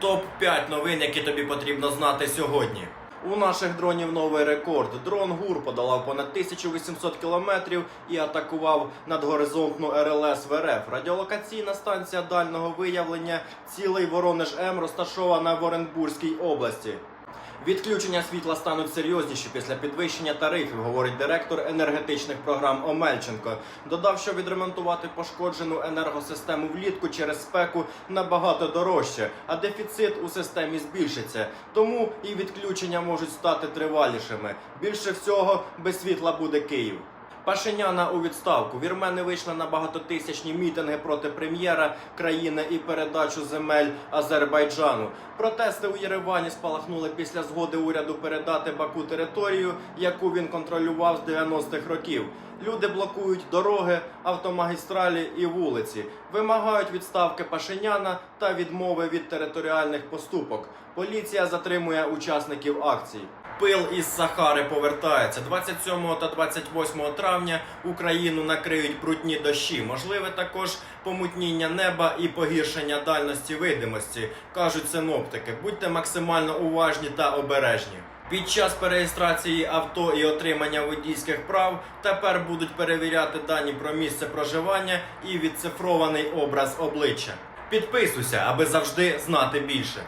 Топ 5 новин, які тобі потрібно знати сьогодні. У наших дронів новий рекорд. Дрон ГУР подолав понад 1800 кілометрів і атакував надгоризонтну РЛС в РФ. Радіолокаційна станція дальнього виявлення цілий Воронеж М розташована в Оренбурзькій області. Відключення світла стануть серйозніші після підвищення тарифів, говорить директор енергетичних програм Омельченко. Додав, що відремонтувати пошкоджену енергосистему влітку через спеку набагато дорожче, а дефіцит у системі збільшиться. Тому і відключення можуть стати тривалішими. Більше всього без світла буде Київ. Пашиняна у відставку. Вірмени вийшли на багатотисячні мітинги проти прем'єра країни і передачу земель Азербайджану. Протести у Єревані спалахнули після згоди уряду передати Баку територію, яку він контролював з 90-х років. Люди блокують дороги, автомагістралі і вулиці, вимагають відставки Пашиняна та відмови від територіальних поступок. Поліція затримує учасників акцій. Пил із Сахари повертається 27 та 28 травня. Україну накриють брудні дощі. Можливе також помутніння неба і погіршення дальності видимості, кажуть синоптики. Будьте максимально уважні та обережні. Під час перереєстрації авто і отримання водійських прав тепер будуть перевіряти дані про місце проживання і відцифрований образ обличчя. Підписуйся, аби завжди знати більше.